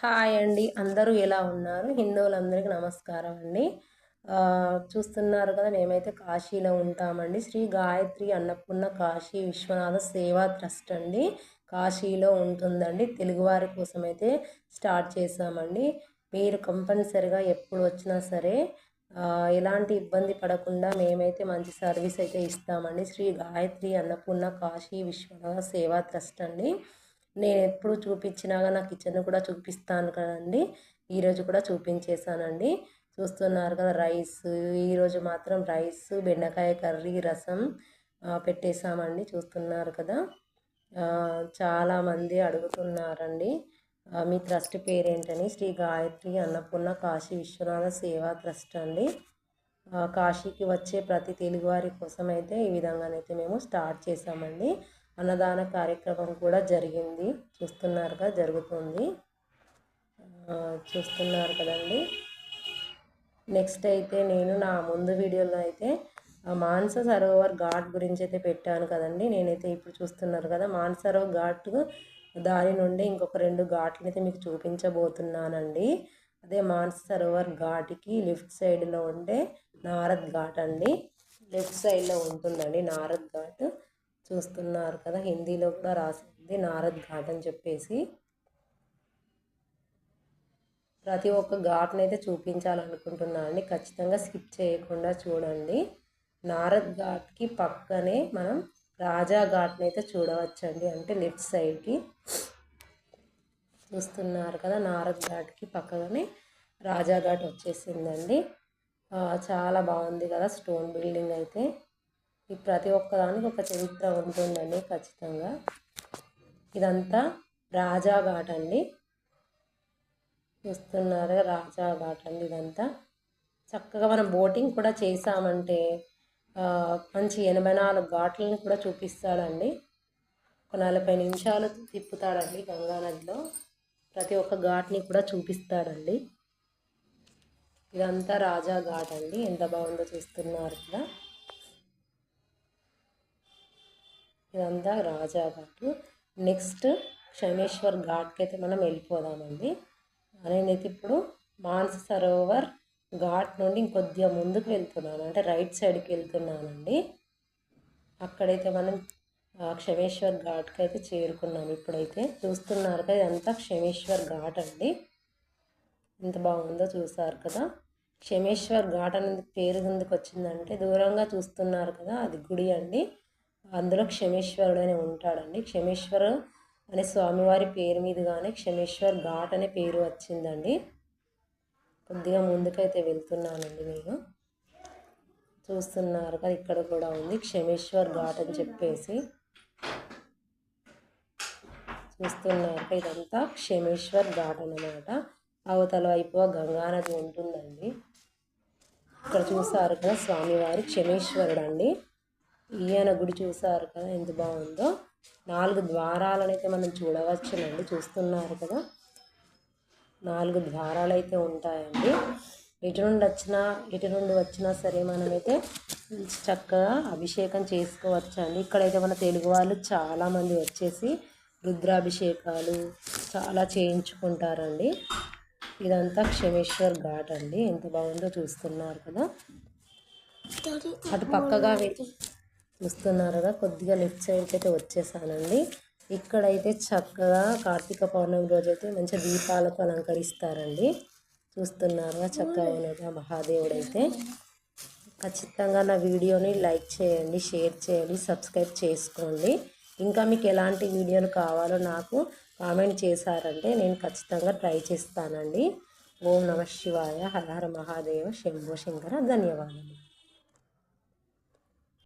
Hi అండి. అందరూ ఎలా ఉన్నారు? హిందువులందరికీ నమస్కారం అండి. చూస్తున్నారు కదా మేమైతే కాశీలో ఉంటామండి. శ్రీ గాయత్రి అన్నపూర్ణ కాశీ విశ్వనాథ సేవా ట్రస్ట్ అండి. కాశీలో ఉంటుందండి. తెలుగువారి కోసం అయితే స్టార్ట్ చేసామండి మీరు కంపల్సరిగా ఎప్పుడు వచ్చినా సరే ఎలాంటి ఇబ్బంది పడకుండా మేమైతే మంచి సర్వీస్ అయితే ఇస్తామండి. శ్రీ గాయత్రి అన్నపూర్ణ కాశీ విశ్వనాథ సేవా ట్రస్ట్ అండి. నేను ఎప్పుడు చూపించినాగా నా కిచెన్ కూడా చూపిస్తాను కదండి. ఈరోజు కూడా చూపించేసానండి చూస్తున్నారు కదా రైస్. ఈరోజు మాత్రం రైస్ బెండకాయ కర్రీ రసం పెట్టేశామండి. చూస్తున్నారు కదా. చాలామంది అడుగుతున్నారండి. మీ ట్రస్ట్ పేరేంటని? శ్రీ గాయత్రి అన్నపూర్ణ కాశీ విశ్వనాథ సేవా ట్రస్ట్ అండి. కాశీకి వచ్చే ప్రతి తెలుగువారి కోసం అయితే ఈ విధంగానైతే మేము స్టార్ట్ చేసామండి అన్నదాన కార్యక్రమం కూడా జరిగింది. చూస్తున్నారుగా జరుగుతుంది. చూస్తున్నారు కదండి. నెక్స్ట్ అయితే నేను నా ముందు వీడియోలో అయితే మానస సరోవర్ ఘాట్ గురించి అయితే పెట్టాను కదండి. నేనైతే ఇప్పుడు చూస్తున్నారు కదా మానస ఘాట్ దాని నుండి ఇంకొక రెండు ఘాట్లను అయితే మీకు చూపించబోతున్నానండి. అదే మానస సరోవర్ ఘాట్కి లెఫ్ట్ సైడ్లో ఉండే నారద్ ఘాట్ అండి. లెఫ్ట్ సైడ్లో ఉంటుందండి నారద్ ఘాట్. చూస్తున్నారు కదా హిందీలో కూడా రాసింది నారద్ ఘాట్ అని చెప్పేసి. ప్రతి ఒక్క ఘాట్ని అయితే చూపించాలనుకుంటున్నాను అండి. ఖచ్చితంగా స్కిప్ చేయకుండా చూడండి. నారద్ ఘాట్కి పక్కనే మనం రాజా ఘాట్ని అయితే చూడవచ్చండి. అంటే లెఫ్ట్ సైడ్కి చూస్తున్నారు కదా నారద్ ఘాట్కి పక్కనే రాజా ఘాట్ వచ్చేసిందండి. చాలా బాగుంది కదా స్టోన్ బిల్డింగ్ అయితే. ఈ ప్రతి ఒక్కదానికి ఒక చరిత్ర ఉంటుందండి ఖచ్చితంగా. ఇదంతా రాజాఘాట్ అండి. చూస్తున్నారు రాజాఘాట్ అండి ఇదంతా. చక్కగా మనం బోటింగ్ కూడా చేసామంటే మంచి ఎనభై నాలుగు ఘాట్లను కూడా చూపిస్తాడండి. ఒక నలభై నిమిషాలు తిప్పుతాడండి గంగానదిలో. ప్రతి ఒక్క ఘాట్ని కూడా చూపిస్తాడండి. ఇదంతా రాజా ఘాట్ అండి. ఎంత బాగుందో చూస్తున్నారు కదా. ఇదంతా రాజా ఘాట్ నెక్స్ట్ క్షమేశ్వర్ ఘాట్కి అయితే మనం వెళ్ళిపోదామండి. నేనైతే ఇప్పుడు మానస సరోవర్ ఘాట్ నుండి ఇంకొద్దిగా ముందుకు వెళ్తున్నాను. అంటే రైట్ సైడ్కి వెళ్తున్నానండి. అక్కడైతే మనం క్షమేశ్వర్ ఘాట్కి అయితే చేరుకున్నాం ఇప్పుడైతే. చూస్తున్నారు కదా ఇదంతా క్షమేశ్వర్ ఘాట్ అండి. ఎంత బాగుందో చూసారు కదా. క్షమేశ్వర్ ఘాట్ అనేది పేరు ముందుకు వచ్చిందంటే దూరంగా చూస్తున్నారు కదా అది గుడి అండి. అందులో క్షమేశ్వరుడు అని ఉంటాడండి. క్షమేశ్వర అనే స్వామివారి పేరు మీదుగానే క్షమేశ్వర్ ఘాట్ అనే పేరు వచ్చిందండి. కొద్దిగా ముందుకైతే వెళ్తున్నానండి నేను. చూస్తున్నారు కదా ఇక్కడ కూడా ఉంది. క్షమేశ్వర్ ఘాట్ అని చెప్పేసి. చూస్తున్నారు ఇదంతా క్షమేశ్వర్ ఘాట్ అనమాట అవతల వైపు గంగానది ఉంటుందండి. ఇక్కడ చూసారు కదా స్వామివారి క్షమేశ్వరుడు అండి ఈయన గుడి చూసారు కదా ఎంత బాగుందో. నాలుగు ద్వారాలనైతే మనం చూడవచ్చునండి చూస్తున్నారు కదా. నాలుగు ద్వారాలు అయితే ఉంటాయండి. ఎటు నుండి వచ్చినా ఎటు నుండి వచ్చినా సరే మనమైతే చక్కగా అభిషేకం చేసుకోవచ్చు అండి ఇక్కడైతే మన తెలుగు వాళ్ళు చాలామంది వచ్చేసి రుద్రాభిషేకాలు చాలా చేయించుకుంటారండి. ఇదంతా క్షమేశ్వర్ ఘాట్ అండి ఎంత బాగుందో చూస్తున్నారు కదా. అటు పక్కగా చూస్తున్నారుగా కొద్దిగా లెఫ్ట్ సైడ్కి అయితే వచ్చేసానండి. ఇక్కడైతే చక్కగా కార్తీక పౌర్ణమి రోజు అయితే మంచిగా దీపాలతో అలంకరిస్తారండి చూస్తున్నారుగా చక్కగా మహాదేవుడు అయితే ఖచ్చితంగా నా వీడియోని లైక్ చేయండి షేర్ చేయండి సబ్స్క్రైబ్ చేసుకోండి. ఇంకా మీకు ఎలాంటి వీడియోలు కావాలో నాకు కామెంట్ చేశారంటే నేను ఖచ్చితంగా ట్రై చేస్తానండి. ఓం నమ శివాయ హర హర మహాదేవ శంభో శంకర ధన్యవాదాలు